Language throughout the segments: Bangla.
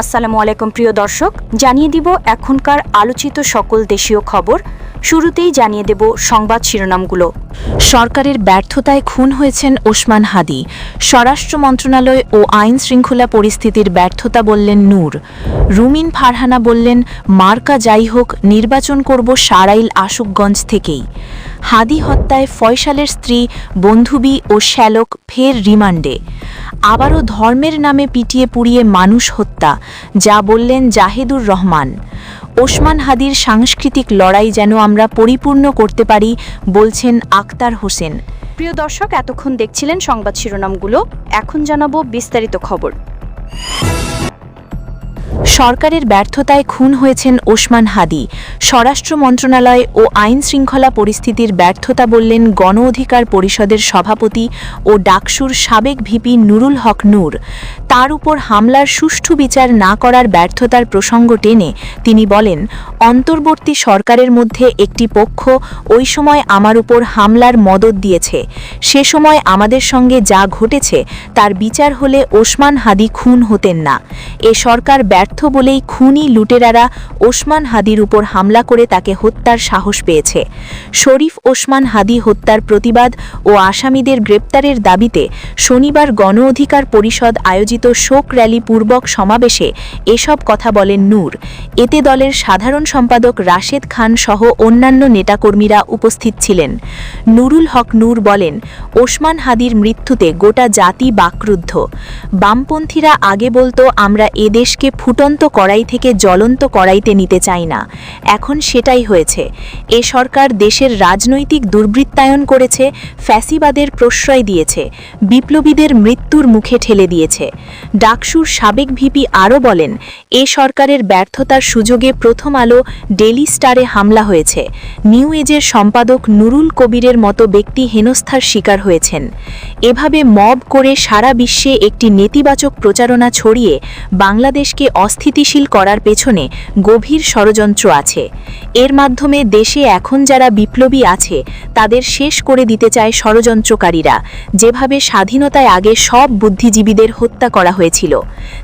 আসসালামু আলাইকুম, প্রিয় দর্শক। জানিয়ে দিব এখনকার আলোচিত সকল দেশীয় খবর। শুরুতেই জানিয়ে দেব সংবাদ শিরোনামগুলো। সরকারের ব্যর্থতায় খুন হয়েছেন ওসমান হাদি। স্বরাষ্ট্র মন্ত্রণালয় ও আইন শৃঙ্খলা পরিস্থিতির ব্যর্থতা বললেন নূর। রুমিন ফারহানা বললেন, মার্কা যাই হোক, নির্বাচন করব সারাইল আশুকগঞ্জ থেকেই। হাদি হত্যায় ফয়সালের স্ত্রী, বন্ধুবি ও শ্যালক ফের রিমান্ডে। আবারও ধর্মের নামে পিটিয়ে পুড়িয়ে মানুষ হত্যা, যা বললেন জাহেদুর রহমান। ওসমান হাদির সাংস্কৃতিক লড়াই যেন আমরা পরিপূর্ণ করতে পারি, বলছেন আক্তার হোসেন। প্রিয় দর্শক, এতক্ষণ দেখছিলেন সংবাদ শিরোনামগুলো। এখন জানাব বিস্তারিত খবর। সরকারের ব্যর্থতায় খুন হয়েছেন ওসমান হাদি। স্বরাষ্ট্র মন্ত্রণালয় ও আইন শৃঙ্খলা পরিস্থিতির ব্যর্থতা বললেন গণ অধিকার পরিষদের সভাপতি ও ডাকসুর সাবেক ভিপি নুরুল হক নূর। তার উপর হামলার সুষ্ঠু বিচার না করার ব্যর্থতার প্রসঙ্গ টেনে তিনি বলেন, অন্তর্বর্তী সরকারের মধ্যে একটি পক্ষ ওই সময় আমার উপর হামলার মদত দিয়েছে। সে সময় আমাদের সঙ্গে যা ঘটেছে তার বিচার হলে ওসমান হাদি খুন হতেন না। এ সরকার ব্যর্থ বলেই খুনি লুটেরারা ওসমান হাদির উপর হামলা করে তাকে হত্যার সাহস পেয়েছে। শরীফ ওসমান হাদি হত্যার প্রতিবাদ ও আসামিদের গ্রেপ্তারের দাবিতে শনিবার গণ অধিকার পরিষদ আয়োজিত শোক র্যালি পূর্বক সমাবেশে এসব কথা বলেন নূর। এতে দলের সাধারণ সম্পাদক রাশেদ খান সহ অন্যান্য নেতাকর্মীরা উপস্থিত ছিলেন। নুরুল হক নূর বলেন, ওসমান হাদির মৃত্যুতে গোটা জাতি বাকরুদ্ধ। বামপন্থীরা আগে বলতো, আমরা এদেশকে দেশকে ফুটন্ত কড়াই থেকে জ্বলন্ত কড়াইতে নিতে চাই না। এখন সেটাই হয়েছে। এ সরকার দেশের রাজনৈতিক দুর্বৃত্তায়ন করেছে, ফ্যাসিবাদের প্রশ্রয় দিয়েছে, বিপ্লবীদের মৃত্যুর মুখে ঠেলে দিয়েছে। ডাকসুর সাবেক ভিপি আরও বলেন, এ সরকারের ব্যর্থতার সুযোগে প্রথম আলো ডেলি স্টারে হামলা হয়েছে। নিউ এজের সম্পাদক নুরুল কবিরের মতো ব্যক্তি হেনস্থার শিকার হয়েছেন। এভাবে মব করে সারা বিশ্বে একটি নেতিবাচক প্রচারণা ছড়িয়ে বাংলাদেশকে অস্থিতিশীল করার পেছনে গভীর ষড়যন্ত্র আছে। এর মাধ্যমে দেশে এখন যারা বিপ্লবী আছে, তাদের শেষ করে দিতে চায় ষড়যন্ত্রকারীরা, যেভাবে স্বাধীনতায় আগে সব বুদ্ধিজীবীদের হত্যা করা হয়েছিল।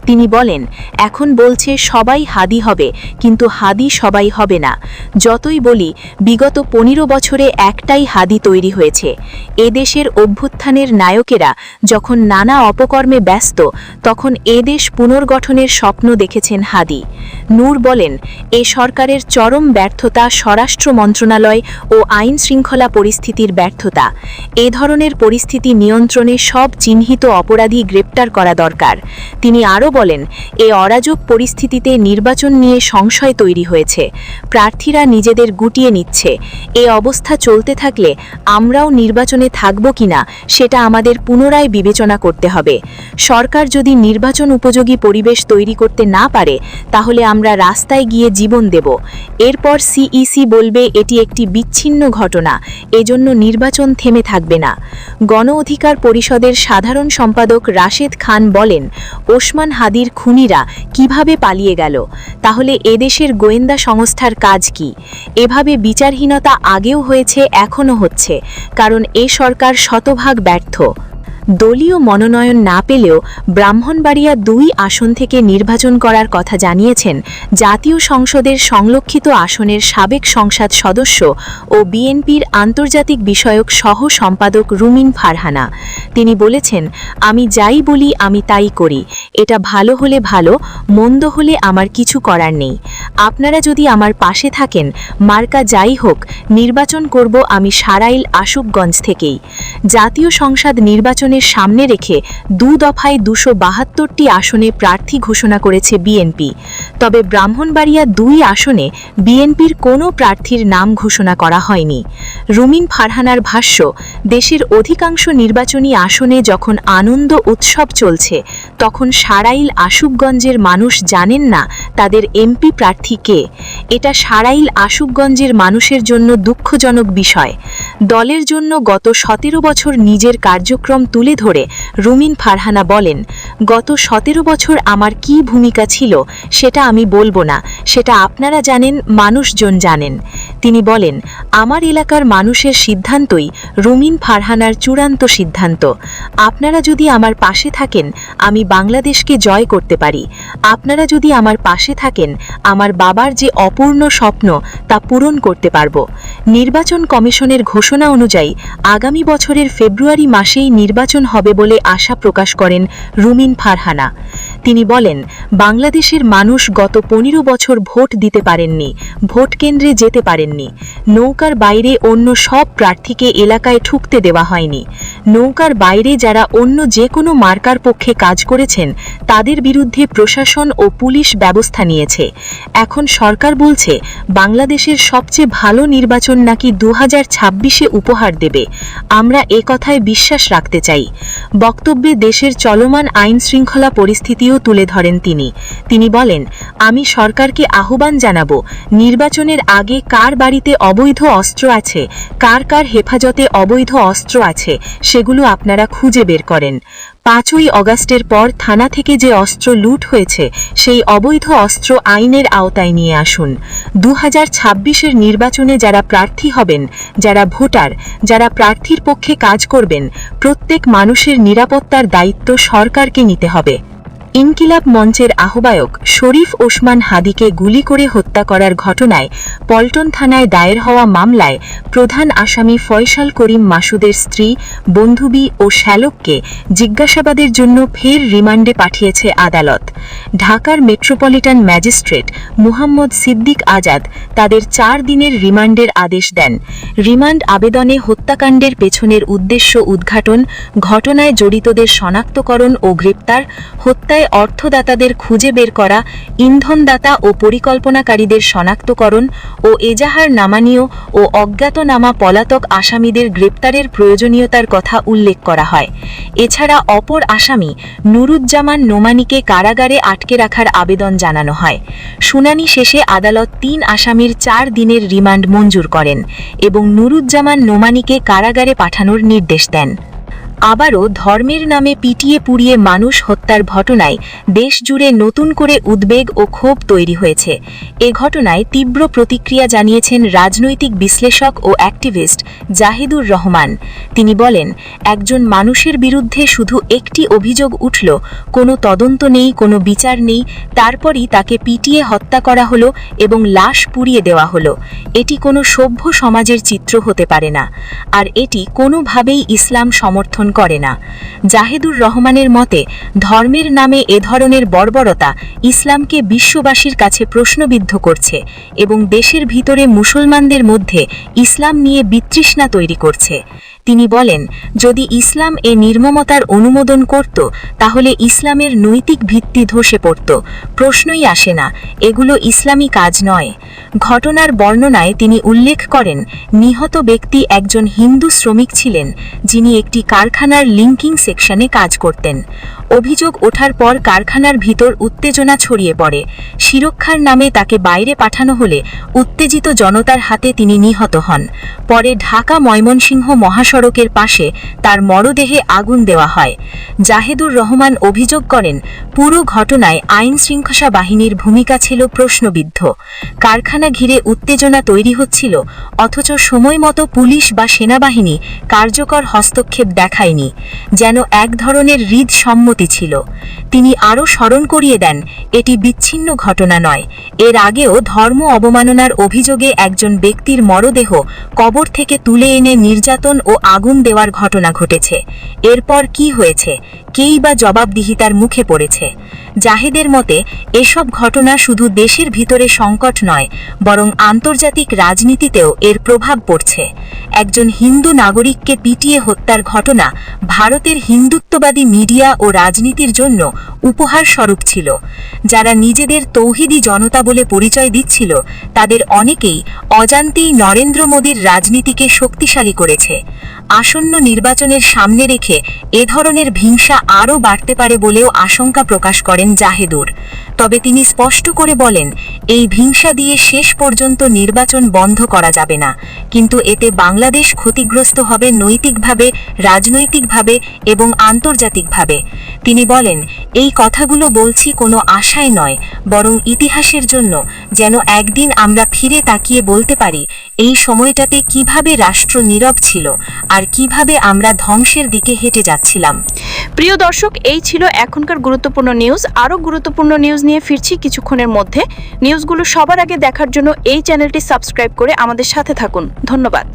তিনি বলেন, এখন বলছে সবাই হাদি হবে, কিন্তু হাদি সবাই হবে না। যতই বলি, বিগত পনেরো বছরে একটাই হাদি তৈরি হয়েছে। এদেশের অভ্যুত্থানের নায়কেরা যখন নানা অপকর্মে ব্যস্ত, তখন এদেশ পুনর্গঠনের স্বপ্ন দেখেছেন হাদি। নূর বলেন, এ সরকারের চরম ব্যর্থতা স্বরাষ্ট্র মন্ত্রণালয় ও আইন শৃঙ্খলা পরিস্থিতির ব্যর্থতা। এ ধরনের পরিস্থিতি নিয়ন্ত্রণে সব চিহ্নিত অপরাধী গ্রেপ্তার করা দরকার। তিনি আরও বলেন, এ অরাজক পরিস্থিতিতে নির্বাচন নিয়ে সংশয় তৈরি হয়েছে। প্রার্থীরা নিজেদের গুটিয়ে নিচ্ছে। এ অবস্থা চলতে থাকলে আমরাও নির্বাচনে থাকব কিনা সেটা আমাদের পুনরায় বিবেচনা করতে হবে। সরকার যদি নির্বাচন উপযোগী পরিবেশ তৈরি করতে না পারে, তাহলে আমরা রাস্তায় গিয়ে জীবন দেব। এরপর সিইসি বলবে, এটি একটি বিচ্ছিন্ন ঘটনা, এজন্য নির্বাচন থেমে থাকবে না। গণ অধিকার পরিষদের সাধারণ সম্পাদক রাশেদ খান বলেন, ওসমান হাদির খুনিরা কীভাবে পালিয়ে গেল? তাহলে এদেশের গোয়েন্দা সংস্থার কাজ কি? এভাবে বিচারহীনতা আগেও হয়েছে, এখনও হচ্ছে, কারণ এ সরকার শতভাগ ব্যর্থ। দলীয় মনোনয়ন না পেলেও ব্রাহ্মণবাড়িয়া দুই আসন থেকে নির্বাচন করার কথা জানিয়েছেন জাতীয় সংসদের সংরক্ষিত আসনের সাবেক সংসদ সদস্য ও বিএনপির আন্তর্জাতিক বিষয়ক সহ সম্পাদক রুমিন ফারহানা। তিনি বলেছেন, আমি যাই বলি, আমি তাই করি। এটা ভালো হলে ভালো, মন্দ হলে আমার কিছু করার নেই। আপনারা যদি আমার পাশে থাকেন, মার্কা যাই হোক, নির্বাচন করব আমি সারাইল আশুকগঞ্জ থেকেই। জাতীয় সংসদ নির্বাচনের সামনে রেখে দু দফায় দুশো বাহাত্তরটি আসনে প্রার্থী ঘোষণা করেছে বিএনপি। তবে ব্রাহ্মণবাড়িয়া দুই আসনে বিএনপির কোনো প্রার্থীর নাম ঘোষণা করা হয়নি। রুমিন ফারহানার ভাষ্য, দেশের অধিকাংশ নির্বাচনী আসনে যখন আনন্দ উৎসব চলছে, তখন সারাইল আশুকগঞ্জের মানুষ জানেন না তাদের এমপি প্রার্থী কে। এটা সারাইল আশুকগঞ্জের মানুষের জন্য দুঃখজনক বিষয়। দলের জন্য গত সতেরো বছর নিজের কার্যক্রম তুলে তুলে ধরে, রুমিন ফারহানা বলেন, গত সতেরো বছর আমার কি ভূমিকা ছিল সেটা আমি বলব না, সেটা আপনারা জানেন, মানুষজন জানেন। তিনি বলেন, আমার এলাকার মানুষের সিদ্ধান্তই রুমিন ফারহানার চূড়ান্ত সিদ্ধান্ত। আপনারা যদি আমার পাশে থাকেন, আমি বাংলাদেশকে জয় করতে পারি। আপনারা যদি আমার পাশে থাকেন, আমার বাবার যে অপূর্ণ স্বপ্ন, তা পূরণ করতে পারব। নির্বাচন কমিশনের ঘোষণা অনুযায়ী, আগামী বছরের ফেব্রুয়ারি মাসেই নির্বাচন হবে বলে আশা প্রকাশ করেন রুমিন ফারহানা। তিনি বলেন, বাংলাদেশের মানুষ গত পনেরো বছর ভোট দিতে পারেননি, ভোট কেন্দ্রে যেতে পারেননি। নৌকার বাইরে অন্য সব প্রার্থীকে এলাকায় ঠুকতে দেওয়া হয়নি। নৌকার বাইরে যারা অন্য যে কোনো মার্কার পক্ষে কাজ করেছেন, তাদের বিরুদ্ধে প্রশাসন ও পুলিশ ব্যবস্থা নিয়েছে। এখন সরকার বলছে, বাংলাদেশের সবচেয়ে ভালো নির্বাচন নাকি দু হাজার ছাব্বিশে উপহার দেবে। আমরা এ কথায় বিশ্বাস রাখতে চাই। বক্তব্যে দেশের চলমান আইন শৃঙ্খলা পরিস্থিতিও তুলে ধরেন তিনি। তিনি বলেন, আমি সরকারকে আহ্বান জানাব, নির্বাচনের আগে কার বাড়িতে অবৈধ অস্ত্র আছে, কার কার হেফাজতে অবৈধ অস্ত্র আছে, সেগুলো আপনারা খুঁজে বের করেন। পাঁচই অগাস্টের পর থানা থেকে যে অস্ত্র লুট হয়েছে, সেই অবৈধ অস্ত্র আইনের আওতায় নিয়ে আসুন। দু হাজার নির্বাচনে যারা প্রার্থী হবেন, যারা ভোটার, যারা প্রার্থীর পক্ষে কাজ করবেন, প্রত্যেক মানুষের নিরাপত্তার দায়িত্ব সরকারকে নিতে হবে। ইনকিলাব মঞ্চের আহ্বায়ক শরীফ ওসমান হাদিকে গুলি করে হত্যা করার ঘটনায় পল্টন থানায় দায়ের হওয়া মামলায় প্রধান আসামি ফয়সাল করিম মাসুদের স্ত্রী, বন্ধুবী ও শ্যালককে জিজ্ঞাসাবাদের জন্য ফের রিমান্ডে পাঠিয়েছে আদালত। ঢাকার মেট্রোপলিটন ম্যাজিস্ট্রেট মুহাম্মদ সিদ্দিক আজাদ তাদের চার দিনের রিমান্ডের আদেশ দেন। রিমান্ড আবেদনে হত্যাকাণ্ডের পেছনের উদ্দেশ্য উদ্ঘাটন, ঘটনায় জড়িতদের শনাক্তকরণ ও গ্রেপ্তার, হত্যায় অর্থদাতাদের খুঁজে বের করা, ইন্ধনদাতা ও পরিকল্পনাকারীদের শনাক্তকরণ ও এজাহার নামানীয় ও অজ্ঞাতনামা পলাতক আসামিদের গ্রেপ্তারের প্রয়োজনীয়তার কথা উল্লেখ করা হয়। এছাড়া অপর আসামি নুরুজ্জামান নোমানিকে কারাগারে আটকে রাখার আবেদন জানানো হয়। শুনানি শেষে আদালত তিন আসামির চার দিনের রিমান্ড মঞ্জুর করেন এবং নুরুজ্জামান নোমানিকে কারাগারে পাঠানোর নির্দেশ দেন। আবারও ধর্মের নামে পিটিয়ে পুড়িয়ে মানুষ হত্যার ঘটনায় দেশ জুড়ে নতুন করে উদ্বেগ ও ক্ষোভ তৈরি হয়েছে। এ ঘটনায় তীব্র প্রতিক্রিয়া জানিয়েছেন রাজনৈতিক বিশ্লেষক ও অ্যাক্টিভিস্ট জাহিদুর রহমান। তিনি বলেন, একজন মানুষের বিরুদ্ধে শুধু একটি অভিযোগ উঠল, কোনো তদন্ত নেই, কোনো বিচার নেই, তারপরই তাকে পিটিয়ে হত্যা করা হলো এবং লাশ পুড়িয়ে দেওয়া হলো। এটি কোনো সভ্য সমাজের চিত্র হতে পারে না। আর এটি কোনোভাবেই ইসলাম সমর্থন করে না। জাহেদুর রহমানের মতে, ধর্মের নামে এ ধরনের বর্বরতা ইসলামকে বিশ্ববাসীর কাছে প্রশ্নবিদ্ধ করছে এবং দেশের ভিতরে মুসলমানদের মধ্যে ইসলাম নিয়ে বিতৃষ্ণা তৈরি করছে। তিনি বলেন, যদি ইসলাম এ নির্মমতার অনুমোদন করত, তাহলে ইসলামের নৈতিক ভিত্তি ধসে পড়ত। প্রশ্নই আসে না, এগুলো ইসলামী কাজ নয়। ঘটনার বর্ণনায় তিনি উল্লেখ করেন, নিহত ব্যক্তি একজন হিন্দু শ্রমিক ছিলেন, যিনি একটি কারখানার লিঙ্কিং সেকশনে কাজ করতেন। অভিযোগ ওঠার পর কারখানার ভিতর উত্তেজনা ছড়িয়ে পড়ে। সুরক্ষার নামে তাকে বাইরে পাঠানো হলে উত্তেজিত জনতার হাতে তিনি নিহত হন। পরে ঢাকা ময়মনসিংহ মহাসড়কের পাশে তার মরদেহে আগুন দেওয়া হয়। জাহেদুর রহমান অভিযোগ করেন, পুরো ঘটনায় আইন শৃঙ্খলা বাহিনীর ভূমিকা ছিল প্রশ্নবিদ্ধ। কারখানা ঘিরে উত্তেজনা তৈরি হচ্ছিল, অথচ সময় মতো পুলিশ বা সেনাবাহিনী কার্যকর হস্তক্ষেপ দেখায়নি, যেন এক ধরনের হৃদ সম্মতি ছিল। তিনি আরও স্মরণ করিয়ে দেন, এটি বিচ্ছিন্ন ঘটনা নয়। এর আগেও ধর্ম অবমাননার অভিযোগে একজন ব্যক্তির মরদেহ কবর থেকে তুলে এনে নির্যাতন ও আগুন দেওয়ার ঘটনা ঘটেছে। এরপর কি হয়েছে? কেই বা জবাবদিহিতার মুখে পড়েছে? জাহেদের মতে, এসব ঘটনা শুধু দেশের ভিতরে সংকট নয়, বরং আন্তর্জাতিক রাজনীতিতেও এর প্রভাব পড়ছে। একজন হিন্দু নাগরিককে পিটিয়ে হত্যার ঘটনা ভারতের হিন্দুত্ববাদী মিডিয়া ও রাজনীতির জন্য উপহার স্বরূপ ছিল। যারা নিজেদের তৌহিদি জনতা বলে পরিচয় দিচ্ছিল, তাদের অনেকেই অজান্তেই নরেন্দ্র মোদীর রাজনীতিকে শক্তিশালী করেছে। আসন্ন নির্বাচনের সামনে রেখে এ ধরনের হিংসা আরও বাড়তে পারে বলেও আশঙ্কা প্রকাশ করেন জাহেদুর। তবে তিনি স্পষ্ট করে বলেন, এই হিংসা দিয়ে শেষ পর্যন্ত নির্বাচন বন্ধ করা যাবে না। কিন্তু এতে বাংলাদেশ ক্ষতিগ্রস্ত হবে নৈতিকভাবে, রাজনৈতিকভাবে এবং আন্তর্জাতিকভাবে। তিনি বলেন, এই কথাগুলো বলছি কোনো আশায় নয়, বরং ইতিহাসের জন্য, যেন একদিন আমরা ফিরে তাকিয়ে বলতে পারি এই সময়টাতে কীভাবে রাষ্ট্র নীরব ছিল আর কীভাবে আমরা ধ্বংসের দিকে হেঁটে যাচ্ছিলাম? প্রিয় দর্শক, এই ছিল এখনকার গুরুত্বপূর্ণ নিউজ আরও গুরুত্বপূর্ণ নিউজ নিয়ে ফিরছি কিছুক্ষণের মধ্যে। নিউজগুলো সবার আগে দেখার জন্য এই চ্যানেলটি সাবস্ক্রাইব করে আমাদের সাথে থাকুন। ধন্যবাদ।